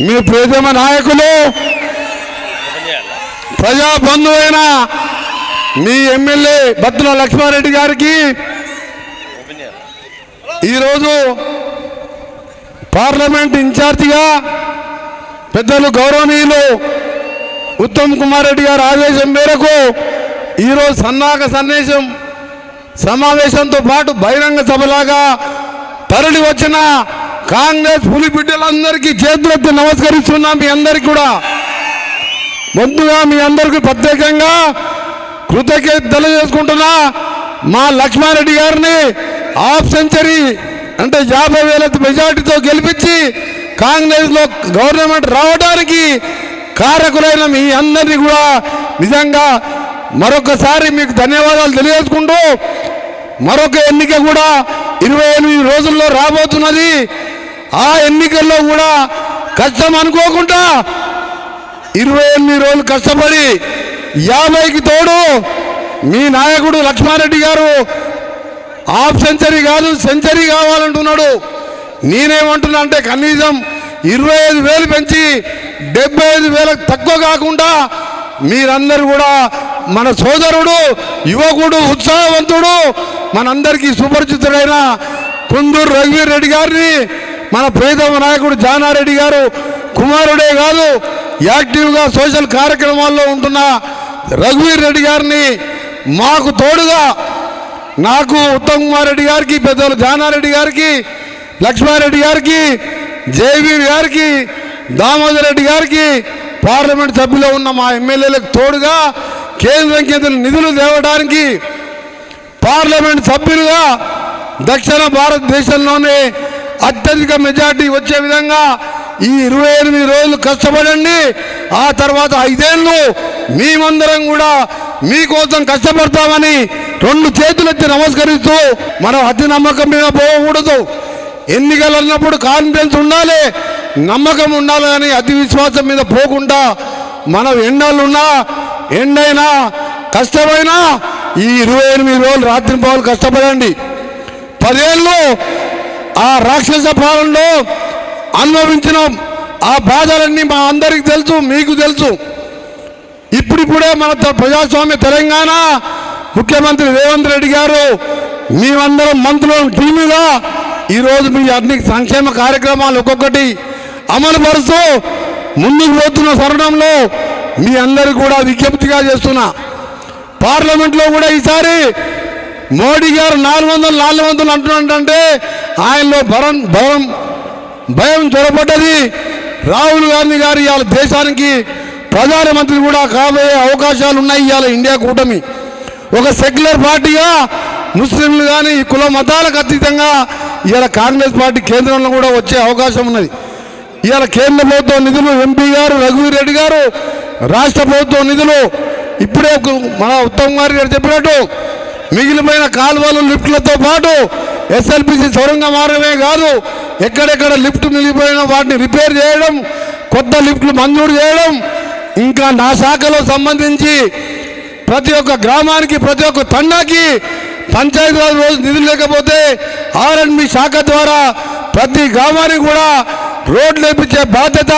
మీ ప్రియతమ నాయకులు ప్రజా అయిన మీ ఎమ్మెల్యే బత్తుల లక్ష్మారెడ్డి గారికి ఈరోజు పార్లమెంట్ ఇన్ఛార్జిగా పెద్దలు గౌరవనీయులు ఉత్తమ్ కుమార్ రెడ్డి గారి ఆదేశం మేరకు ఈరోజు సన్నాహక సందేశం సమావేశంతో పాటు బహిరంగ సభలాగా తరలి వచ్చిన కాంగ్రెస్ పులి బిడ్డలందరికీ చేతులెత్తి నమస్కరిస్తున్నాం మీ అందరికీ కూడా. ముందుగా మీ అందరికీ ప్రత్యేకంగా కృతజ్ఞత తెలియజేసుకుంటున్నా మా లక్ష్మారెడ్డి గారిని హాఫ్ సెంచరీ అంటే యాభై వేల మెజార్టీతో గెలిపించి కాంగ్రెస్లో గవర్నమెంట్ రావడానికి కారకులైన మీ అందరినీ కూడా నిజంగా మరొకసారి మీకు ధన్యవాదాలు తెలియజేసుకుంటూ మరొక ఎన్నిక కూడా ఇరవై ఎనిమిది రోజుల్లో రాబోతున్నది. ఆ ఎన్నికల్లో కూడా కష్టం అనుకోకుండా ఇరవై ఎనిమిది రోజులు కష్టపడి యాభైకి తోడు మీ నాయకుడు లక్ష్మారెడ్డి గారు హాఫ్ సెంచరీ కాదు సెంచరీ కావాలంటున్నాడు. నేనేమంటున్నా అంటే కనీసం ఇరవై ఐదు వేలు పెంచి డెబ్బై ఐదు వేలకు తక్కువ కాకుండా మీరందరూ కూడా మన సోదరుడు యువకుడు ఉత్సాహవంతుడు మనందరికీ సుపరిచితుడైన కుందూరు రఘువీర్ రెడ్డి గారిని మన ప్రియతమ నాయకుడు జానారెడ్డి గారు కుమారుడే కాదు యాక్టివ్గా సోషల్ కార్యక్రమాల్లో ఉంటున్న రఘువీర్ రెడ్డి గారిని మాకు తోడుగా నాకు ఉత్తమ్ కుమార్ రెడ్డి గారికి పెద్దలు జానారెడ్డి గారికి లక్ష్మారెడ్డి గారికి జేవీ గారికి దామోదర్ రెడ్డి గారికి పార్లమెంట్ సభ్యులో ఉన్న మా ఎమ్మెల్యేలకు తోడుగా కేంద్రం కేంద్ర నిధులు తేవడానికి పార్లమెంట్ సభ్యులుగా దక్షిణ భారతదేశంలోనే అత్యధిక మెజార్టీ వచ్చే విధంగా ఈ ఇరవై ఎనిమిది రోజులు కష్టపడండి. ఆ తర్వాత ఐదేళ్ళు మేమందరం కూడా మీకోసం కష్టపడతామని రెండు చేతులెత్తి నమస్కరిస్తూ మనం అతి నమ్మకం మీద పోకూడదు. ఎన్నికలు అన్నప్పుడు కాన్ఫిడెన్స్ ఉండాలి నమ్మకం ఉండాలి కానీ అతి విశ్వాసం మీద పోకుండా మనం ఎండలున్నా ఎండైనా కష్టమైనా ఈ ఇరవై ఎనిమిది రోజులు రాత్రి పావులు కష్టపడండి. పదేళ్ళు ఆ రాక్షస పాలనలో అనుభవించిన ఆ బాధలన్నీ మా అందరికి తెలుసు మీకు తెలుసు. ఇప్పుడిప్పుడే మన ప్రజాస్వామ్య తెలంగాణ ముఖ్యమంత్రి రేవంత్ రెడ్డి గారు మేమందరం మంత్రులు టీముగా ఈరోజు మీ అన్ని సంక్షేమ కార్యక్రమాలు ఒక్కొక్కటి అమలు పరుస్తూ ముందుకు పోతున్న తరుణంలో మీ అందరూ కూడా విజ్ఞప్తిగా చేస్తున్నా. పార్లమెంట్లో కూడా ఈసారి మోడీ గారు నాలుగు వందలు నాలుగు వందలు అంటున్నాడంటే ఆయనలో భరం భయం భయం చొరబడ్డది. రాహుల్ గాంధీ గారు ఇవాళ దేశానికి ప్రధానమంత్రి కూడా కాబోయే అవకాశాలు ఉన్నాయి ఇవాళ ఇండియా కూటమి. ఒక సెక్యులర్ పార్టీగా ముస్లింలు కానీ కుల మతాలకు అతీతంగా ఇవాళ కాంగ్రెస్ పార్టీ కేంద్రంలో కూడా వచ్చే అవకాశం ఉన్నది. ఇవాళ కేంద్ర ప్రభుత్వం నిధులు ఎంపీ గారు రఘువీర్ రెడ్డి గారు రాష్ట్ర ప్రభుత్వం నిధులు ఇప్పుడే మన ఉత్తమ్ కుమార్ గారు చెప్పినట్టు మిగిలిపోయిన కాలువలు లిఫ్ట్లతో పాటు ఎస్ఎల్పిసి సొరంగ మార్గమే కాదు ఎక్కడెక్కడ లిఫ్ట్ మిగిలిపోయిన వాటిని రిపేర్ చేయడం కొత్త లిఫ్ట్లు మంజూరు చేయడం ఇంకా నా శాఖలో సంబంధించి ప్రతి ఒక్క గ్రామానికి ప్రతి ఒక్క తండాకి పంచాయతీరాజ్ రోజు నిధులు లేకపోతే ఆర్ఎండ్బి శాఖ ద్వారా ప్రతి గ్రామానికి కూడా రోడ్లు వేపించే బాధ్యత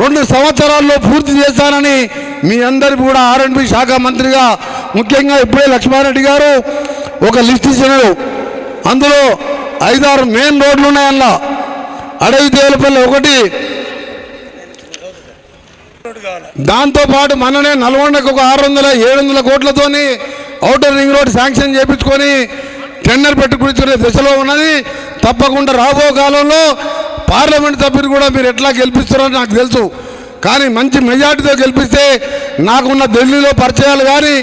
రెండు సంవత్సరాల్లో పూర్తి చేస్తానని మీ అందరికి కూడా ఆర్ఎండ్బి శాఖ మంత్రిగా ముఖ్యంగా ఇప్పుడే లక్ష్మారెడ్డి గారు ఒక లిస్ట్ ఇచ్చినారు. అందులో ఐదారు మెయిన్ రోడ్లు ఉన్నాయి అందులో అడవి దేవులపల్లి ఒకటి దాంతోపాటు మననే నల్గొండకు ఒక ఆరు వందల ఏడు వందల కోట్లతోని అవుటర్ రింగ్ రోడ్ శాంక్షన్ చేయించుకొని టెండర్ పెట్టుకునే దశలో ఉన్నది. తప్పకుండా రాబో కాలంలో పార్లమెంట్ సభ్యులు కూడా మీరు ఎట్లా గెలిపిస్తారో నాకు తెలుసు. కానీ మంచి మెజార్టీతో గెలిపిస్తే నాకున్న ఢిల్లీలో పరిచయాలు కానీ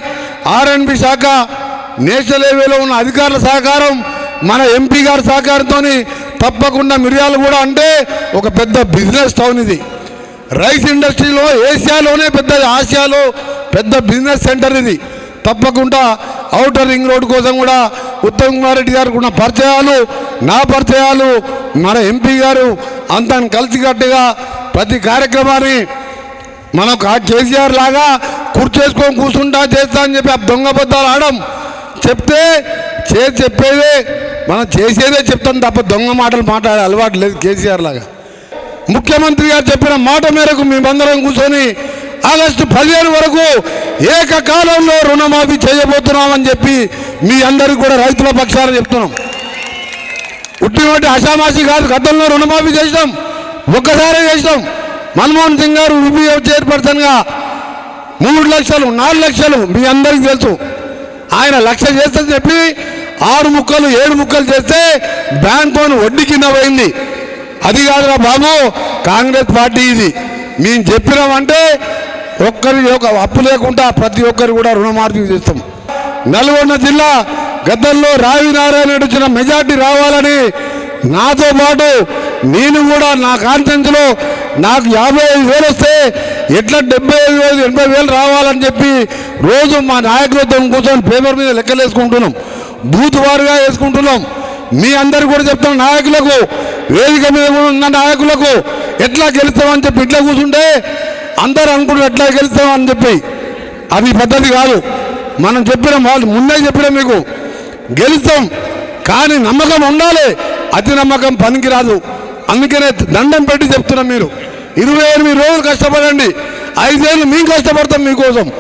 ఆర్ఎండ్బి శాఖ నేషనల్ హైవేలో ఉన్న అధికారుల సహకారం మన ఎంపీ గారి సహకారంతో తప్పకుండా మిరియాలు కూడా అంటే ఒక పెద్ద బిజినెస్ టౌన్ ఇది. రైస్ ఇండస్ట్రీలో ఏషియాలోనే పెద్ద ఆసియాలో పెద్ద బిజినెస్ సెంటర్ ఇది. తప్పకుండా అవుటర్ రింగ్ రోడ్ కోసం కూడా ఉత్తమ్ కుమార్ రెడ్డి గారికి ఉన్న పరిచయాలు నా పరిచయాలు మన ఎంపీ గారు అంతా కలిసికట్టుగా ప్రతి కార్యక్రమాన్ని మనకు ఆ కేసీఆర్ లాగా కూర్చేసుకొని కూర్చుంటా చేస్తా అని చెప్పి ఆ దొంగ బద్దాలు ఆడడం చెప్తే చేసి చెప్పేదే మనం చేసేదే చెప్తాం తప్ప దొంగ మాటలు మాట్లాడే అలవాటు లేదు కేసీఆర్ లాగా. ముఖ్యమంత్రి గారు చెప్పిన మాట మేరకు మేమందరం కూర్చొని ఆగస్టు పదిహేను వరకు ఏకకాలంలో రుణమాఫీ చేయబోతున్నామని చెప్పి మీ అందరికి కూడా రైతుల పక్షాన చెప్తున్నాం. ఉట్టినటువంటి అషామాషి కాదు గతంలో రుణమాఫీ చేసినాం. ఒక్కసారి చేసినాం. మన్మోహన్ సింగ్ గారు యూపీఏ చైర్పర్సన్గా మూడు లక్షలు నాలుగు లక్షలు మీ అందరికీ తెలుసు. ఆయన లక్ష చేస్తని చెప్పి ఆరు ముక్కలు ఏడు ముక్కలు చేస్తే బ్యాంక్ లోన్ వడ్డీ కింద పోయింది. అది కాదురా బాబు కాంగ్రెస్ పార్టీ ఇది. మేము చెప్పినామంటే ఒక్కరి ఒక అప్పు లేకుండా ప్రతి ఒక్కరు కూడా రుణమాఫీ చేస్తాం. నల్గొండ జిల్లా గతంలో రావి నారాయణ వచ్చిన మెజార్టీ రావాలని నాతో పాటు నేను కూడా నా కాన్ఫరెన్స్లో నాకు యాభై ఐదు వేలు వస్తే ఎట్లా డెబ్బై ఐదు వేలు ఎనభై వేలు రావాలని చెప్పి రోజు మా నాయకులతో కూర్చొని పేపర్ మీద లెక్కలేసుకుంటున్నాం. బూత్ వారుగా వేసుకుంటున్నాం. మీ అందరు కూడా చెప్తాం నాయకులకు వేదిక మీద ఉన్న నాయకులకు ఎట్లా గెలుస్తామని చెప్పి ఇట్లా కూర్చుంటే అందరు అనుకుంటారు ఎట్లా గెలుస్తామని చెప్పి. అది పద్ధతి కాదు. మనం చెప్పిన వాళ్ళు ముందే చెప్పిన మీకు. గెలుస్తాం కానీ నమ్మకం ఉండాలి. అతి నమ్మకం పనికిరాదు. అందుకనే దండం పెట్టి చెప్తున్నాం మీరు. ఇరవై ఎనిమిది రోజులు కష్టపడండి. ఐదేళ్ళు మేము కష్టపడతాం మీకోసం.